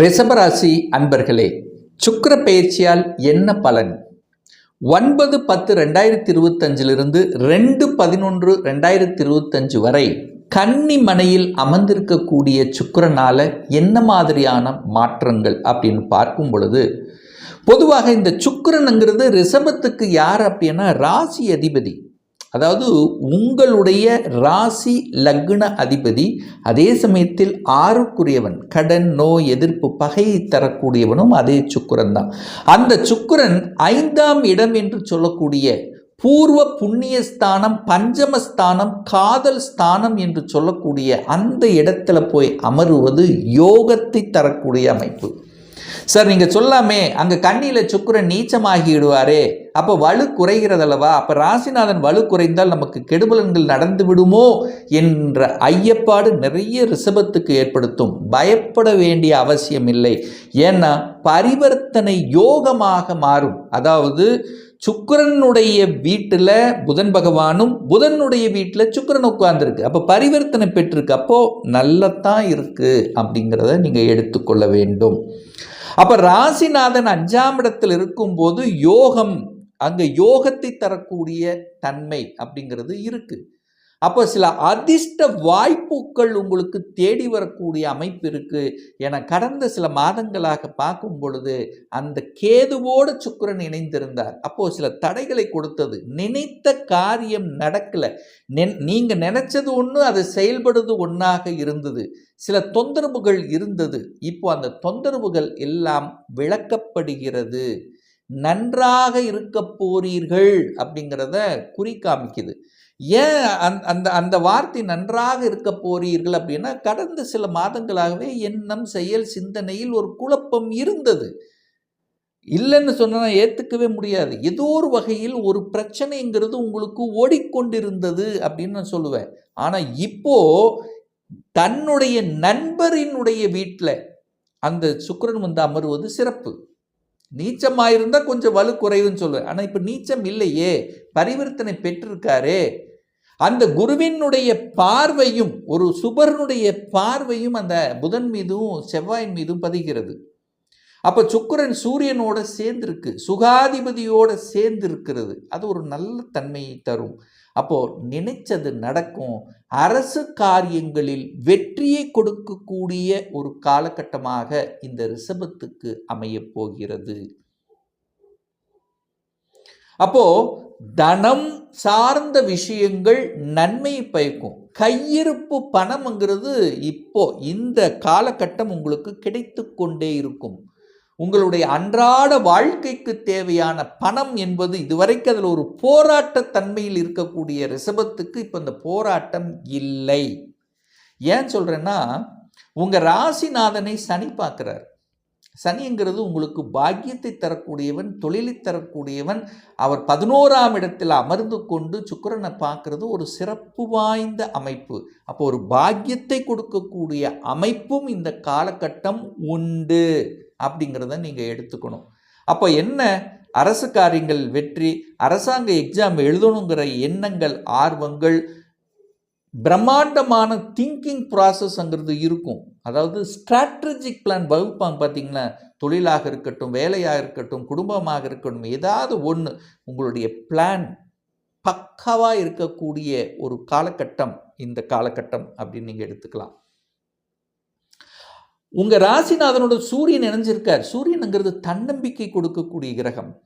ரிஷபராசி அன்பர்களே சுக்கர பெயர்ச்சியால் என்ன பலன்? ஒன்பது பத்து ரெண்டாயிரத்தி இருபத்தஞ்சிலிருந்து ரெண்டு பதினொன்று ரெண்டாயிரத்தி இருபத்தஞ்சு வரை கன்னி மனையில் அமர்ந்திருக்கக்கூடிய சுக்கரனால் என்ன மாதிரியான மாற்றங்கள் அப்படின்னு பார்க்கும் பொழுது பொதுவாக இந்த சுக்கரனுங்கிறது ரிஷபத்துக்கு யார் அப்படின்னா ராசி அதிபதி. அதாவது உங்களுடைய ராசி லக்ன அதிபதி அதே சமயத்தில் ஆறுக்குரியவன் கடன் நோய் எதிர்ப்பு பகையை தரக்கூடியவனும் அதே சுக்கிரன் தான். அந்த சுக்குரன் ஐந்தாம் இடம் என்று சொல்லக்கூடிய பூர்வ புண்ணிய ஸ்தானம் பஞ்சமஸ்தானம் காதல் ஸ்தானம் என்று சொல்லக்கூடிய அந்த இடத்துல போய் அமருவது யோகத்தை தரக்கூடிய அமைப்பு. சார் நீங்கள் சொல்லாமே அங்கே கண்ணியில் சுக்கிரன் நீச்சமாகிடுவாரே அப்போ வலு குறைகிறதல்லவா? அப்போ ராசிநாதன் வலு குறைந்தால் நமக்கு கெடுபலன்கள் நடந்து விடுமோ? என்ற ஐயப்பாடு நிறைய ரிஷபத்துக்கு ஏற்படுத்தும். பயப்பட வேண்டிய அவசியம் இல்லை. ஏன்னா பரிவர்த்தனை யோகமாக மாறும். அதாவது சுக்கரனுடைய வீட்டில் புதன் பகவானும் புதனுடைய வீட்டில் சுக்கரன் உட்கார்ந்துருக்கு. அப்போ பரிவர்த்தனை பெற்றிருக்கு. அப்போது நல்லத்தான் இருக்குது அப்படிங்கிறத நீங்கள் எடுத்துக்கொள்ள வேண்டும். அப்போ ராசிநாதன் அஞ்சாம் இடத்தில் இருக்கும்போது யோகம் அங்கே யோகத்தை தரக்கூடிய தன்மை அப்படிங்கிறது இருக்குது அப்போ சில அதிர்ஷ்ட வாய்ப்புகள் உங்களுக்கு தேடி வரக்கூடிய அமைப்பு இருக்குது என கடந்த சில மாதங்களாக பார்க்கும் பொழுது அந்த கேதுவோடு சுக்கரன் இணைந்திருந்தார். அப்போது சில தடைகளை கொடுத்தது. நினைத்த காரியம் நடக்கலை. நெ- நீங்கள் நினச்சது ஒன்று அது செயல்படுது ஒன்றாக இருந்தது. சில தொந்தரவுகள் இருந்தது. இப்போ அந்த தொந்தரவுகள் எல்லாம் விளக்கப்படுகிறது. நன்றாக இருக்க போறீர்கள் அப்படிங்கிறத குறிக்காமிக்குது ஏன் அந் அந்த அந்த வார்த்தை நன்றாக இருக்க போறீர்கள் அப்படின்னா கடந்த சில மாதங்களாகவே எண்ணம் செயல் சிந்தனையில் ஒரு குழப்பம் இருந்தது. இல்லைன்னு சொன்னால் ஏற்றுக்கவே முடியாது. ஏதோ ஒரு வகையில் ஒரு பிரச்சனைங்கிறது உங்களுக்கு ஓடிக்கொண்டிருந்தது அப்படின்னு நான் சொல்லுவேன். ஆனால் இப்போ தன்னுடைய நண்பரினுடைய வீட்டில் அந்த சுக்கரன் வந்து அமருவது சிறப்பு. நீச்சமாயிருந்தால் கொஞ்சம் வலு குறைவுன்னு சொல்லுவேன். ஆனால் இப்போ நீச்சம் இல்லையே. பரிவர்த்தனை பெற்றிருக்காரே. அந்த குருவினுடைய பார்வையும் ஒரு சுபரனுடைய பார்வையும் அந்த புதன் மீதும் செவ்வாயின் மீதும் பதிகிறது. அப்போ சுக்கரன் சூரியனோட சேர்ந்திருக்கு சுகாதிபதியோட சேர்ந்து இருக்கிறது அது ஒரு நல்ல தன்மையை தரும். அப்போது நினைச்சது நடக்கும். அரசு காரியங்களில் வெற்றியை கொடுக்கக்கூடிய ஒரு காலகட்டமாக இந்த ரிஷபத்துக்கு அமையப் போகிறது. அப்போது தனம் சார்ந்த விஷயங்கள் நன்மை பயக்கும். கையிருப்பு பணம்ங்கிறது இப்போ இந்த காலகட்டம் உங்களுக்கு கிடைத்து கொண்டே இருக்கும். உங்களுடைய அன்றாட வாழ்க்கைக்கு தேவையான பணம் என்பது இதுவரைக்கும் அதில் ஒரு போராட்ட தன்மையில் இருக்கக்கூடிய ரிசபத்துக்கு இப்போ இந்த போராட்டம் இல்லை. ஏன் சொல்கிறேன்னா உங்கள் ராசிநாதனை சனி பார்க்குறார். சனிங்கிறது உங்களுக்கு பாக்கியத்தை தரக்கூடியவன் தொழிலை தரக்கூடியவன். அவர் பதினோராம் இடத்தில் அமர்ந்து கொண்டு சுக்கரனை பார்க்கறது ஒரு சிறப்பு வாய்ந்த அமைப்பு. அப்போ ஒரு பாக்கியத்தை கொடுக்கக்கூடிய அமைப்பும் இந்த காலகட்டம் உண்டு அப்படிங்கிறத நீங்கள் எடுத்துக்கணும். அப்போ என்ன? அரசு காரியங்கள் வெற்றி அரசாங்க எக்ஸாம் எழுதணுங்கிற எண்ணங்கள் ஆர்வங்கள் பிரம்மாண்டமான திங்கிங் ப்ராசஸ்ங்கிறது இருக்கும். அதாவது ஸ்ட்ராட்டஜிக் பிளான் வகுப்பாங்க பார்த்தீங்களா? தொழிலாக இருக்கட்டும் வேலையாக இருக்கட்டும் குடும்பமாக இருக்கட்டும் ஏதாவது ஒன்று உங்களுடைய பிளான் பக்காவாக இருக்கக்கூடிய ஒரு காலகட்டம் இந்த காலகட்டம் அப்படின்னு நீங்கள் எடுத்துக்கலாம். உங்கள் ராசிநாதனோட சூரியன் இணைஞ்சிருக்கார். சூரியனுங்கிறது தன்னம்பிக்கை கொடுக்கக்கூடிய கிரகம்.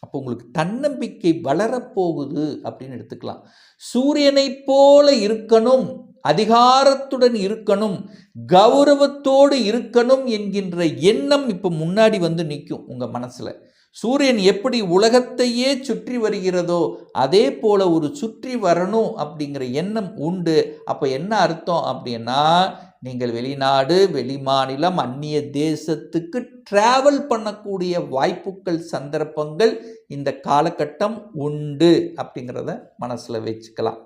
அப்போ உங்களுக்கு தன்னம்பிக்கை வளரப்போகுது அப்படின்னு எடுத்துக்கலாம். சூரியனைப் போல இருக்கணும். அதிகாரத்துடன் இருக்கணும் கௌரவத்தோடு இருக்கணும் என்கின்ற எண்ணம் இப்போ முன்னாடி வந்து நிற்கும் உங்கள் மனசில். சூரியன் எப்படி உலகத்தையே சுற்றி வருகிறதோ அதே போல் ஒரு சுற்றி வரணும் அப்படிங்கிற எண்ணம் உண்டு. அப்போ என்ன அர்த்தம் அப்படின்னா நீங்கள் வெளிநாடு வெளிமாநிலம் அந்நிய தேசத்துக்கு டிராவல் பண்ணக்கூடிய வாய்ப்புகள் சந்தர்ப்பங்கள் இந்த காலகட்டம் உண்டு அப்படிங்கிறத மனசில் வச்சுக்கலாம்.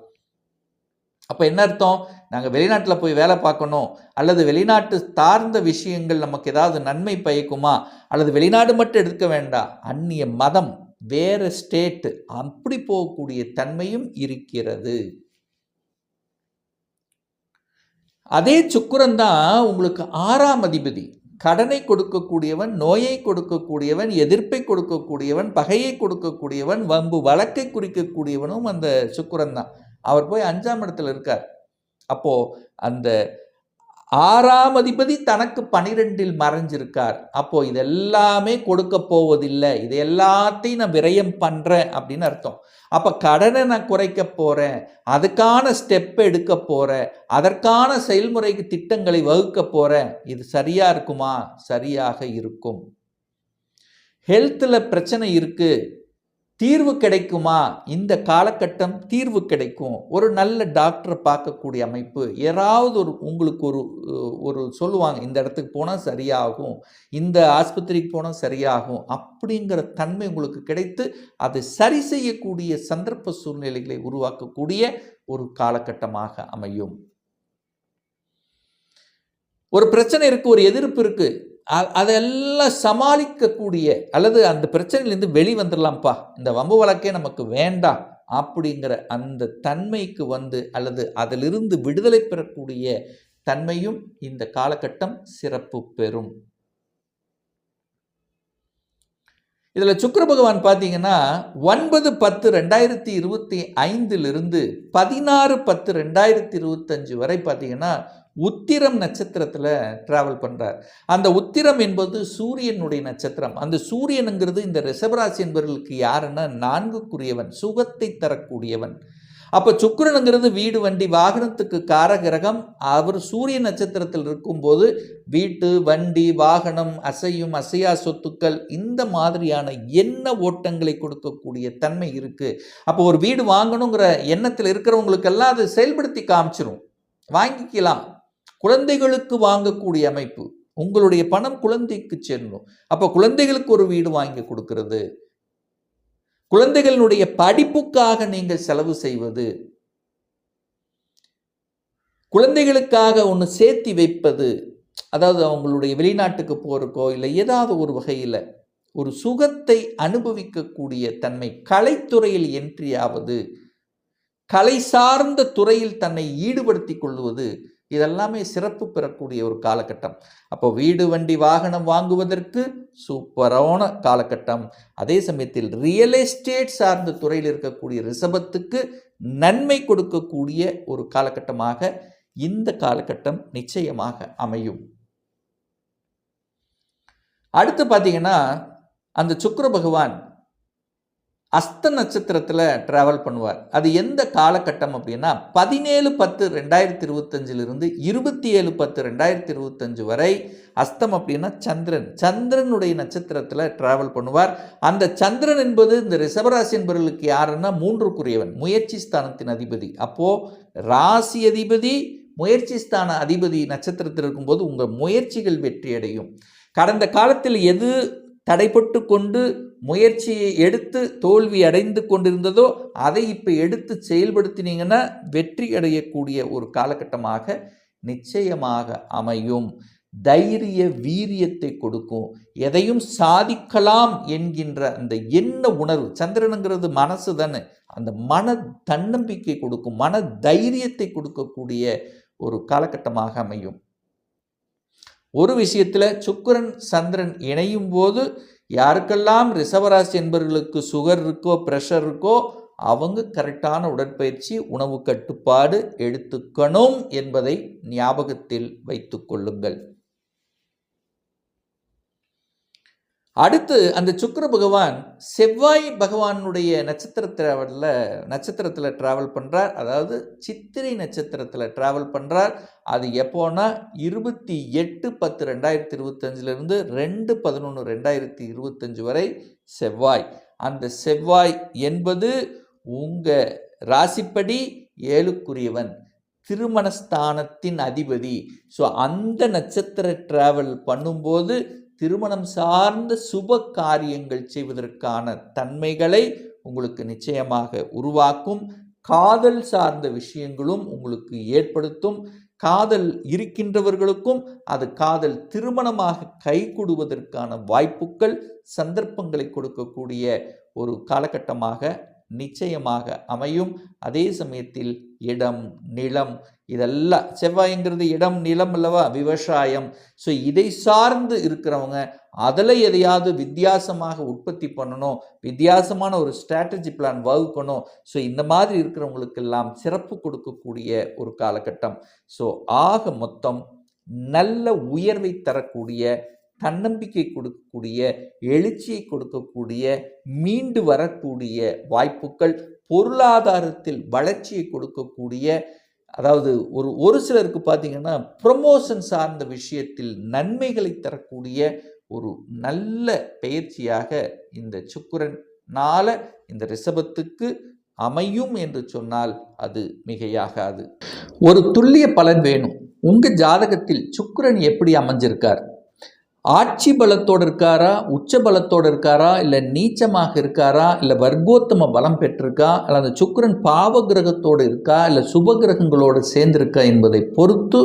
அப்போ என்ன அர்த்தம்? நாங்கள் வெளிநாட்டில் போய் வேலை பார்க்கணும். அல்லது வெளிநாட்டு சார்ந்த விஷயங்கள் நமக்கு ஏதாவது நன்மை பயக்குமா? அல்லது வெளிநாடு மட்டும் எடுக்க வேண்டாம் அந்நிய மதம் வேறு ஸ்டேட்டு அப்படி போகக்கூடிய தன்மையும் இருக்கிறது. அதே சுக்கிரன் தான் உங்களுக்கு ஆறாம் அதிபதி. கடனை கொடுக்கக்கூடியவன் நோயை கொடுக்கக்கூடியவன் எதிர்ப்பை கொடுக்கக்கூடியவன் பகையை கொடுக்கக்கூடியவன் வம்பு வழக்கை குறிக்கக்கூடியவனும் அந்த சுக்கிரன் தான். அவர் போய் அஞ்சாம் இடத்துல இருக்கார். அப்போது அந்த ஆறாம் அதிபதி தனக்கு பனிரெண்டில் மறைஞ்சிருக்கார். அப்போது இது எல்லாமே கொடுக்க போவதில்லை. இது எல்லாத்தையும் நான் விரயம் பண்ணுறேன் அப்படின்னு அர்த்தம். அப்போ கடனை நான் குறைக்க போகிறேன் அதுக்கான ஸ்டெப் எடுக்க போகிறேன் அதற்கான செயல்முறைக்கு திட்டங்களை வகுக்க போகிறேன் இது சரியாக இருக்குமா? சரியாக இருக்கும். ஹெல்த்தில் பிரச்சனை இருக்குது தீர்வு கிடைக்குமா? இந்த காலகட்டம் தீர்வு கிடைக்கும். ஒரு நல்ல டாக்டரை பார்க்கக்கூடிய அமைப்பு. யாராவது ஒரு உங்களுக்கு ஒரு ஒரு சொல்லுவாங்க இந்த இடத்துக்கு போனால் சரியாகும் இந்த ஆஸ்பத்திரிக்கு போனால் சரியாகும் அப்படிங்கிற தன்மை உங்களுக்கு கிடைத்து அதை சரி செய்யக்கூடிய சந்தர்ப்ப சூழ்நிலைகளை உருவாக்கக்கூடிய ஒரு காலகட்டமாக அமையும். ஒரு பிரச்சனை இருக்குது ஒரு எதிர்ப்பு இருக்குது அதெல்லாம் சமாளிக்கக்கூடிய அல்லது அந்த பிரச்சனையிலேருந்து வெளி வந்துடலாம்ப்பா இந்த வம்பு வழக்கே நமக்கு வேண்டாம் அப்படிங்கிற அந்த தன்மைக்கு வந்து அல்லது அதிலிருந்து விடுதலை பெறக்கூடிய தன்மையும் இந்த காலகட்டம் சிறப்பு பெறும். இதில் சுக்கர பகவான் பார்த்தீங்கன்னா ஒன்பது பத்து ரெண்டாயிரத்தி இருபத்தி ஐந்திலிருந்து பதினாறு பத்து ரெண்டாயிரத்தி இருபத்தஞ்சு வரை பார்த்தீங்கன்னா உத்திரம் நட்சத்திரத்தில் ட்ராவல் பண்ணுறார் அந்த உத்திரம் என்பது சூரியனுடைய நட்சத்திரம். அந்த சூரியனுங்கிறது இந்த ரிஷபராசி என்பவர்களுக்கு யாருன்னா நான்குக்குரியவன் சுகத்தை தரக்கூடியவன். அப்போ சுக்கிரனுங்கிறது வீடு வண்டி வாகனத்துக்கு காரகிரகம். அவர் சூரிய நட்சத்திரத்தில் இருக்கும்போது வீட்டு வண்டி வாகனம் அசையும் அசையா சொத்துக்கள் இந்த மாதிரியான எண்ண ஓட்டங்களை கொடுக்கக்கூடிய தன்மை இருக்குது அப்போ ஒரு வீடு வாங்கணுங்கிற எண்ணத்தில் இருக்கிறவங்களுக்கெல்லாம் அதை செயல்படுத்தி காமிச்சிரும். வாங்கிக்கலாம். குழந்தைகளுக்கு வாங்கக்கூடிய அமைப்பு உங்களுடைய பணம் குழந்தைக்கு செல்லும் அப்போ குழந்தைகளுக்கு ஒரு வீடு வாங்கி கொடுக்கிறது. குழந்தைகளுடைய படிப்புக்காக நீங்கள் செலவு செய்வது. குழந்தைகளுக்காக ஒன்று சேர்த்தி வைப்பது. அதாவது அவங்களுடைய வெளிநாட்டுக்கு போகிறக்கோ இல்லை ஏதாவது ஒரு வகையில் ஒரு சுகத்தை அனுபவிக்கக்கூடிய தன்மை கலைத்துறையில் என்ட்ரி ஆவது கலை சார்ந்த துறையில் தன்னை ஈடுபடுத்திக் கொள்வது இதெல்லாமே சிறப்பு பெறக்கூடிய ஒரு காலகட்டம். அப்போ வீடு வண்டி வாகனம் வாங்குவதற்கு சூப்பரான காலகட்டம். அதே சமயத்தில் ரியல் எஸ்டேட் சார்ந்த துறையில் இருக்கக்கூடிய ரிசபத்துக்கு நன்மை கொடுக்கக்கூடிய ஒரு காலகட்டமாக இந்த காலகட்டம் நிச்சயமாக அமையும். அடுத்து பார்த்தீங்கன்னா அந்த சுக்கர பகவான் அஸ்த நட்சத்திரத்தில் ட்ராவல் பண்ணுவார். அது எந்த காலகட்டம் அப்படின்னா பதினேழு பத்து ரெண்டாயிரத்தி இருபத்தஞ்சிலிருந்து இருபத்தி ஏழு பத்து ரெண்டாயிரத்தி இருபத்தஞ்சு வரை அஸ்தம் அப்படின்னா சந்திரன். சந்திரனுடைய நட்சத்திரத்தில் ட்ராவல் பண்ணுவார். அந்த சந்திரன் என்பது இந்த ரிஷபராசி என்பவர்களுக்கு யாருன்னா மூன்றுக்குரியவன் முயற்சி ஸ்தானத்தின் அதிபதி. அப்போது ராசி அதிபதி முயற்சி ஸ்தான அதிபதி நட்சத்திரத்தில் இருக்கும்போது உங்கள் முயற்சிகள் வெற்றியடையும். கடந்த காலத்தில் எது தடைப்பட்டு கொண்டு முயற்சியை எடுத்து தோல்வி அடைந்து கொண்டிருந்ததோ அதை இப்போ எடுத்து செயல்படுத்தினீங்கன்னா வெற்றி அடையக்கூடிய ஒரு காலகட்டமாக நிச்சயமாக அமையும். தைரிய வீரியத்தை கொடுக்கும். எதையும் சாதிக்கலாம் என்கின்ற அந்த என்ன உணர்வு சந்திரனுங்கிறது மனசு தானே. அந்த மன தன்னம்பிக்கை கொடுக்கும் மன தைரியத்தை கொடுக்கக்கூடிய ஒரு காலகட்டமாக அமையும். ஒரு விஷயத்தில் சுக்கரன் சந்திரன் இணையும் போது யாருக்கெல்லாம் ரிஷபராசி என்பவர்களுக்கு சுகர் இருக்கோ ப்ரெஷர் இருக்கோ அவங்க கரெக்டான உடற்பயிற்சி உணவு கட்டுப்பாடு எடுத்துக்கணும் என்பதை ஞாபகத்தில் வைத்துக்கொள்ளுங்கள் அடுத்து அந்த சுக்கர பகவான் செவ்வாய் பகவானுடைய நட்சத்திர டிராவலில் நட்சத்திரத்தில் ட்ராவல் பண்ணுறார் அதாவது சித்திரை நட்சத்திரத்தில் ட்ராவல் பண்ணுறார் அது எப்போனா இருபத்தி எட்டு பத்து ரெண்டாயிரத்தி இருபத்தஞ்சிலிருந்து ரெண்டு பதினொன்று ரெண்டாயிரத்தி இருபத்தஞ்சு வரை செவ்வாய். அந்த செவ்வாய் என்பது உங்கள் ராசிப்படி ஏழுக்குரியவன் திருமணஸ்தானத்தின் அதிபதி. ஸோ அந்த நட்சத்திர ட்ராவல் பண்ணும்போது திருமணம் சார்ந்த சுப காரியங்கள் செய்வதற்கான தன்மைகளை உங்களுக்கு நிச்சயமாக உருவாக்கும். காதல் சார்ந்த விஷயங்களும் உங்களுக்கு ஏற்படுத்தும். காதல் இருக்கின்றவர்களுக்கும் அது காதல் திருமணமாக கைகூடுவதற்கான வாய்ப்புகள் சந்தர்ப்பங்களை கொடுக்கக்கூடிய ஒரு காலகட்டமாக நிச்சயமாக அமையும். அதே சமயத்தில் இடம் நிலம் இதெல்லாம் செவ்வாய்ங்கிறது இடம் நிலம் அல்லவா? விவசாயம். ஸோ இதை சார்ந்து இருக்கிறவங்க அதில் எதையாவது வித்தியாசமாக உற்பத்தி பண்ணணும் வித்தியாசமான ஒரு ஸ்ட்ராட்டஜி பிளான் வகுக்கணும். ஸோ இந்த மாதிரி இருக்கிறவங்களுக்கெல்லாம் சிறப்பு கொடுக்கக்கூடிய ஒரு காலகட்டம். ஸோ ஆக மொத்தம் நல்ல உயர்வை தரக்கூடிய தன்னம்பிக்கை கொடுக்கக்கூடிய எழுச்சியை கொடுக்கக்கூடிய மீண்டு வரக்கூடிய வாய்ப்புகள் பொருளாதாரத்தில் வளர்ச்சியை கொடுக்கக்கூடிய அதாவது ஒரு ஒரு சிலருக்கு பார்த்தீங்கன்னா ப்ரொமோஷன் சார்ந்த விஷயத்தில் நன்மைகளை தரக்கூடிய ஒரு நல்ல பயிற்சியாக இந்த சுக்கிரனால இந்த ரிஷபத்துக்கு அமையும் என்று சொன்னால் அது மிகையாகாது. ஒரு துல்லிய பலன் வேணும். உங்கள் ஜாதகத்தில் சுக்கரன் எப்படி அமைஞ்சிருக்கார்? ஆட்சி பலத்தோடு இருக்காரா? உச்ச பலத்தோடு இருக்காரா? இல்லை நீச்சமாக இருக்காரா? இல்லை வர்க்கோத்தம பலம் பெற்றிருக்கா? இல்லை அந்த சுக்கரன் பாவ கிரகத்தோடு இருக்கா? இல்லை சுப கிரகங்களோடு சேர்ந்திருக்கா என்பதை பொறுத்து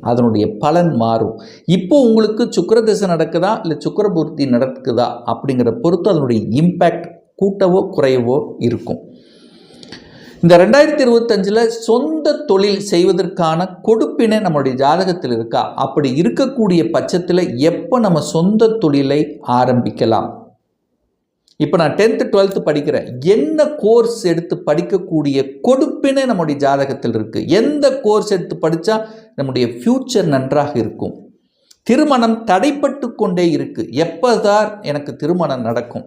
அதனுடைய பலன் மாறும். இப்போ உங்களுக்கு சுக்கிர திசை நடக்குதா? இல்லை சுக்கரபூர்த்தி நடக்குதா? அப்படிங்கிற பொறுத்து அதனுடைய இம்பேக்ட் கூட்டவோ குறையவோ இருக்கும். இந்த ரெண்டாயிரத்தி இருபத்தஞ்சில் சொந்த தொழில் செய்வதற்கான கொடுப்பினை நம்மளுடைய ஜாதகத்தில் இருக்கா? அப்படி இருக்கக்கூடிய பட்சத்தில் எப்போ நம்ம சொந்த தொழிலை ஆரம்பிக்கலாம்? இப்போ நான் டென்த்து டுவெல்த்து படிக்கிறேன். என்ன கோர்ஸ் எடுத்து படிக்கக்கூடிய கொடுப்பினை நம்முடைய ஜாதகத்தில் இருக்குது எந்த கோர்ஸ் எடுத்து படித்தா நம்முடைய ஃப்யூச்சர் நன்றாக இருக்கும்? திருமணம் தடைப்பட்டு கொண்டே இருக்குது எப்போ தான் எனக்கு திருமணம் நடக்கும்?